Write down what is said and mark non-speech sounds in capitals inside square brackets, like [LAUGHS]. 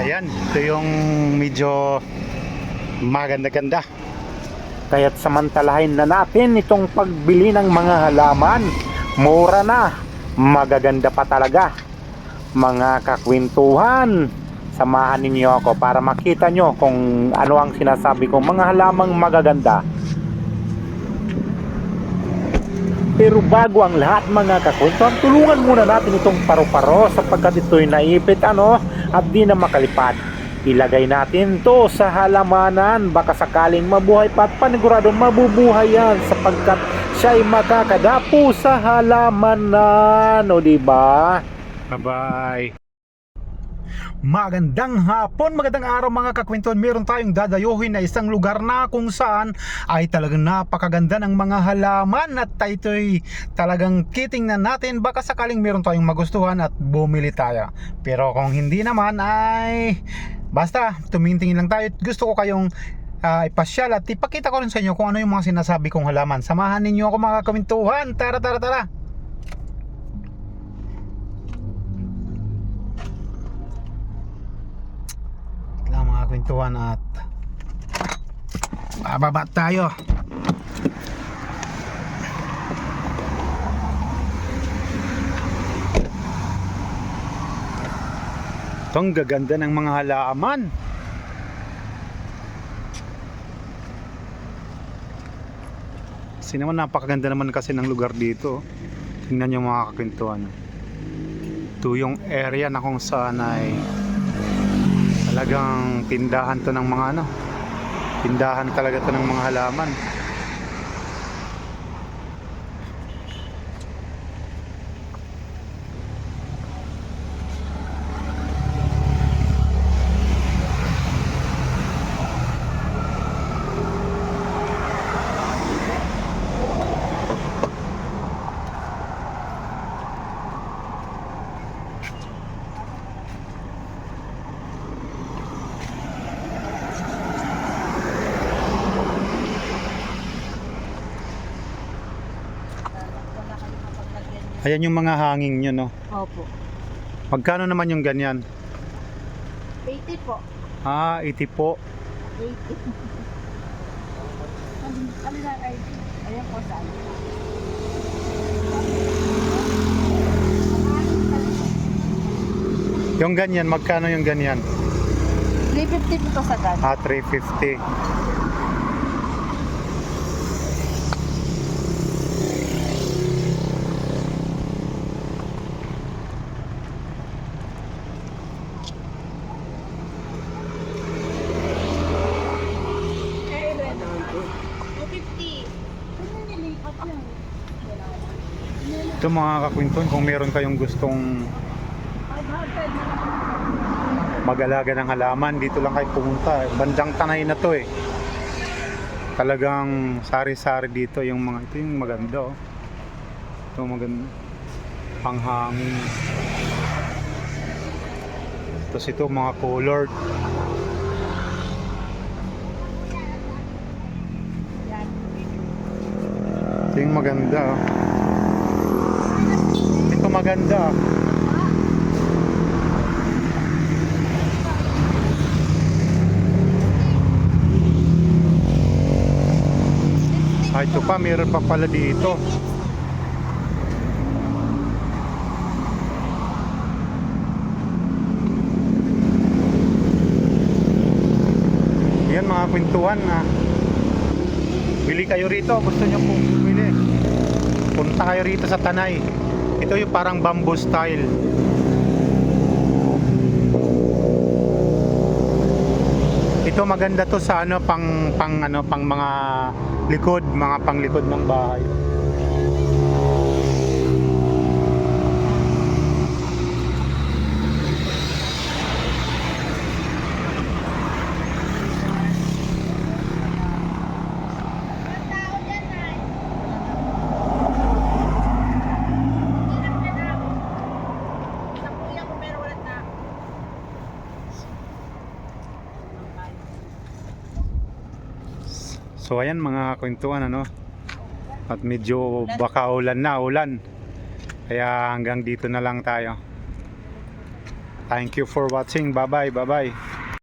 Ayan, ito yung medyo maganda-ganda. Kaya't samantalahin na natin itong pagbili ng mga halaman. Mura na, magaganda pa talaga. Mga kakwentuhan, samahan ninyo ako para makita nyo kung ano ang sinasabi ko. Mga halamang magaganda. Pero bago ang lahat mga kakwentuhan, tulungan muna natin itong paru-paro sapagkat ito'y naipit ano at di na makalipad. Ilagay natin to sa halamanan baka sakaling mabuhay pa at paniguradong mabubuhay yan sapagkat siya ay makakadapo sa halamanan o di ba? Bye-bye. Magandang hapon, magandang araw mga kakwentuhan. Meron tayong dadayuhin na isang lugar na kung saan ay talagang napakaganda ng mga halaman at ito'y talagang kitingnan natin baka sakaling meron tayong magustuhan at bumili tayo. Pero kung hindi naman ay basta tumintingin lang tayo. Gusto ko kayong ah, ipasyal at ipakita ko rin sa inyo kung ano yung mga sinasabi kong halaman. Samahan ninyo ako mga kakwentuhan. Tara, tara, tara. Kwentuhan at bababa tayo. Ang gaganda ng mga halaman. Kasi naman napakaganda naman kasi ng lugar dito. Tingnan nyo mga kakwentuhan ito yung area na kung saan ay talagang tindahan to ng mga ano. Tindahan talaga to ng mga halaman ayan yung mga hanging nyo no Opo. magkano naman yung ganyan 80 po. ah 80 po 80. [LAUGHS] ano, ano na ay, ayan po saan. yung ganyan magkano yung ganyan 350 po sa dan. ah 350 ito mga kakwinton kung meron kayong gustong mag-alaga ng halaman dito lang kayo pumunta. Bandang tanay na to eh. Talagang sari-sari dito yung mga ito yung maganda oh. Ito maganda. Panghangin. Tapos ito mga colored ito yung maganda oh. Maganda. Ah, ito pa, meron pa pala dito. Yan mga kwentuhan na. Bili kayo rito, gusto nyo pong bumili. Punta kayo rito sa Tanay. Ito yung parang bamboo style. Ito maganda to sa ano pang pang ano pang mga likod, mga panglikod ng bahay. So ayan mga kwentuhan ano. At medyo baka ulan na ulan. Kaya hanggang dito na lang tayo. Thank you for watching. Bye-bye. Bye-bye.